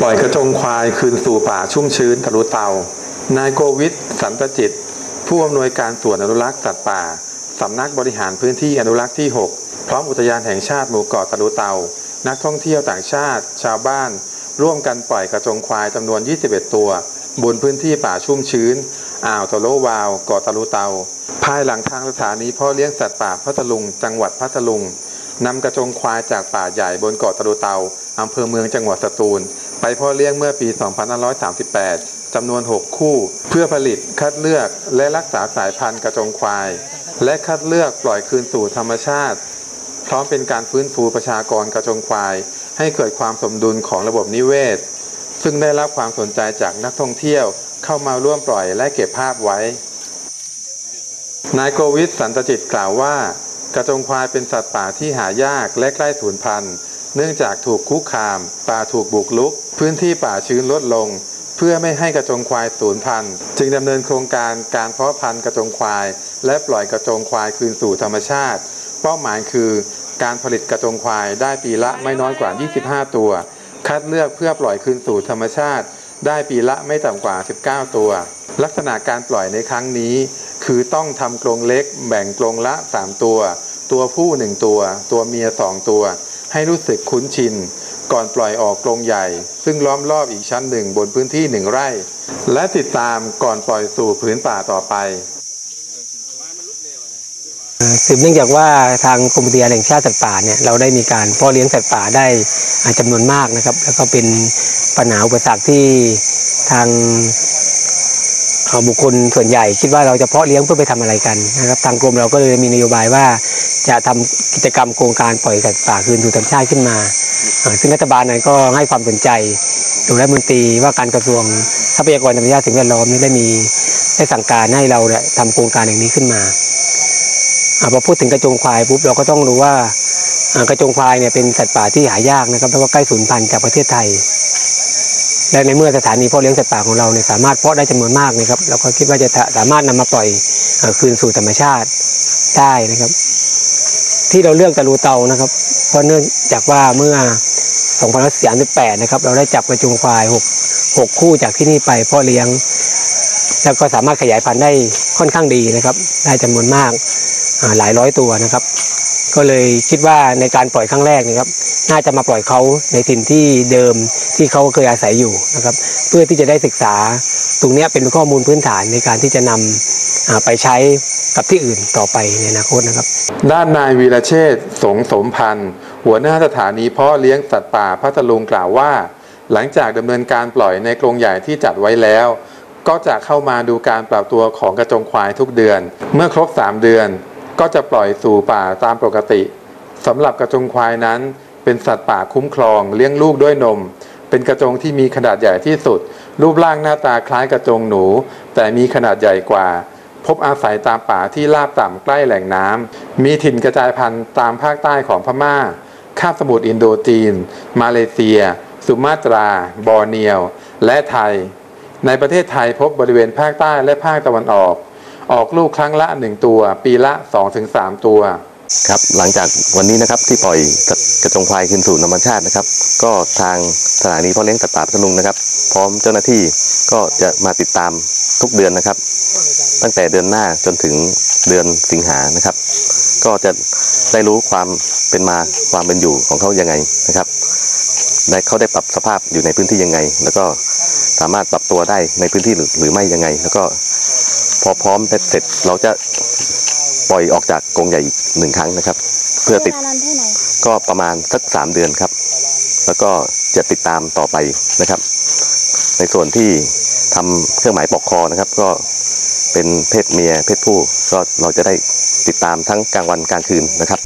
ปล่อยกระจงควายคืนสู่ป่าชุ่มชื้นทะลุเตา นายโกวิทสันตจิต ผู้อำนวยการส่วนอนุรักษ์สัตว์ป่าสำนักบริหารพื้นที่อนุรักษ์ที่ 6 พร้อมอุทยานแห่งชาติหมู่เกาะตะลุเตา นักท่องเที่ยวต่างชาติ ชาวบ้าน ร่วมกันปล่อยกระจงควายจำนวน 21 ตัว บนพื้นที่ป่าชุ่มชื้น อ่าวตะโลวาว เกาะตะลุเตา ภายหลังทางสถานีพ่อเลี้ยงสัตว์ป่าพัทลุง จังหวัดพัทลุงนำกระจงควายจากป่าใหญ่บนเกาะตะลุเตาอำเภอเมืองจังหวัดสตูล ไปพ่อเลี้ยงเมื่อปี 2538 จำนวน 6 คู่ เพื่อผลิตคัดเลือกและรักษาสายพันธุ์กระจงควาย และคัดเลือกปล่อยคืนสู่ธรรมชาติ พร้อมเป็นการฟื้นฟูประชากรกระจงควาย ให้เกิดความสมดุลของระบบนิเวศ ซึ่งได้รับความสนใจจากนักท่องเที่ยวเข้ามาร่วมปล่อยและเก็บภาพไว้ นายโกวิทสันตจิตกล่าวว่า กระจงควายเป็นสัตว์ป่าที่หายากและใกล้สูญพันธุ์ เนื่องจากถูกคุกคาม ป่าถูกบุกรุก พื้นที่ป่าชื้นลดลง เพื่อไม่ให้กระจงควายสูญพันธุ์ จึงดำเนินโครงการการเพาะพันธุ์กระจงควาย และปล่อยกระจงควายคืนสู่ธรรมชาติ เป้าหมายคือ การผลิตกระจงควายได้ปีละไม่น้อยกว่า 25 ตัว คัดเลือกเพื่อปล่อยคืนสู่ธรรมชาติ ได้ปีละไม่ต่ำกว่า 19 ตัว ลักษณะการปล่อยในครั้งนี้ คือต้องทำกรงเล็กแบ่งกรงละ 3 ตัว ตัวผู้ 1 ตัว ตัวเมีย 2 ตัว ให้รู้สึกคุ้นชิน ก่อนปล่อยออกกรงใหญ่ ซึ่งล้อมรอบอีกชั้นหนึ่งบนพื้นที่หนึ่งไร่ และติดตามก่อนปล่อยสู่พื้นป่าต่อไปสืบเนื่องจากว่าทางกรมอุทยานแห่งชาติสัตว์ป่าเนี่ยเราได้มีการเพาะเลี้ยงสัตว์ป่าได้อ่าจำนวนมากนะครับ แล้วก็เป็นปัญหาอุปสรรคที่ทางบุคคลส่วนใหญ่ คิดว่าเราจะเพาะเลี้ยงเพื่อไปทำอะไรกันนะครับ ทางกรมเราก็เลยมีนโยบายว่า จะทำกิจกรรมโครงการปล่อยสัตว์ป่าคืนสู่ธรรมชาติขึ้นมา ซึ่งรัฐบาลนั้นก็ให้ความสนใจโดยรัฐมนตรีว่าการกระทรวงทรัพยากรธรรมชาติสิ่งแวดล้อมนี่ได้มีได้สั่งการให้เราเนี่ยทำโครงการอย่างนี้ขึ้นมาอพอพูดถึงกระจงควายปุ๊บเราก็ต้องรู้ว่ากระจงควายเนี่ยเป็นสัตว์ป่าที่หายากนะครับแล้วก็ใกล้สูญพันธุ์จากประเทศไทย และในเมื่อสถานีเพาะเลี้ยงสัตว์ป่าของเราเนี่ยสามารถเพาะได้จำนวนมากนะครับเราก็คิดว่าจะสามารถนำมาปล่อยคืนสู่ธรรมชาติได้นะครับ ที่เราเลือกตะลูเตานะครับ เพราะเนื่องจากว่าเมื่อ2538นะครับ เราได้จับกระจุงควายหกหกคู่จากที่นี่ไปพาะเลี้ยง แล้วก็สามารถขยายพันธุ์ได้ค่อนข้างดีนะครับ ได้จำนวนมากหลายร้อยตัวนะครับ ก็เลยคิดว่าในการปล่อยครั้งแรกนะครับ น่าจะมาปล่อยเขาในถิ่นที่เดิมที่เขาเคยอาศัยอยู่นะครับ เพื่อที่จะได้ศึกษาตรงนี้เป็นข้อมูลพื้นฐานในการที่จะนำไปใช้ กับที่อื่นต่อไปในอนาคตนะครับ ด้านนายวีรเชษฐ์สงสมพันธ์ หัวหน้าสถานีเพาะเลี้ยงสัตว์ป่าพัทลุงกล่าวว่า หลังจากดำเนินการปล่อยในกรงใหญ่ที่จัดไว้แล้ว ก็จะเข้ามาดูการปรับตัวของกระจงควายทุกเดือน เมื่อครบ 3 เดือน ก็จะปล่อยสู่ป่าตามปกติสำหรับกระจงควายนั้น เป็นสัตว์ป่าคุ้มครองเลี้ยงลูกด้วยนม เป็นกระจงที่มีขนาดใหญ่ที่สุด รูปร่างหน้าตาคล้ายกระจงหนู แต่มีขนาดใหญ่กว่า พบอาศัยตามป่าที่ราบต่ำใกล้แหล่งน้ำมีถิ่นกระจายพันธุ์ตามภาคใต้ของพม่าคาบสมุทรอินโดจีน มาเลเซีย สุมาตรา บอร์เนียว และไทย ในประเทศไทยพบบริเวณภาคใต้และภาคตะวันออก ออกลูกครั้งละ 1 ตัว ปีละ 2-3 ตัวครับหลังจากวันนี้นะครับที่ปล่อยกระจงควายคืนสู่ธรรมชาตินะครับ ก็ทางสถานีเพาะเลี้ยงสัตว์ป่าพัทลุงนะครับ พร้อมเจ้าหน้าที่ก็จะมาติดตามทุกเดือนนะครับ ตั้งแต่เดือนหน้าจนถึงเดือนสิงหานะครับ ก็จะได้รู้ความเป็นมาความเป็นอยู่ของเขายังไงนะครับได้เขาได้ปรับสภาพอยู่ในพื้นที่ยังไง แล้วก็สามารถปรับตัวได้ในพื้นที่หรือไม่ยังไง แล้วก็พอพร้อมเสร็จเราจะปล่อยออกจากกรงใหญ่อีกหนึ่งครั้งนะครับ เพื่อติดก็ประมาณสักสามเดือนครับ แล้วก็จะติดตามต่อไปนะครับ ในส่วนที่ทำเครื่องหมายปลอกคอนะครับ ก็ เป็นเพศเมียเพศผู้ก็เราจะได้ติดตามทั้งกลางวันกลางคืนนะครับ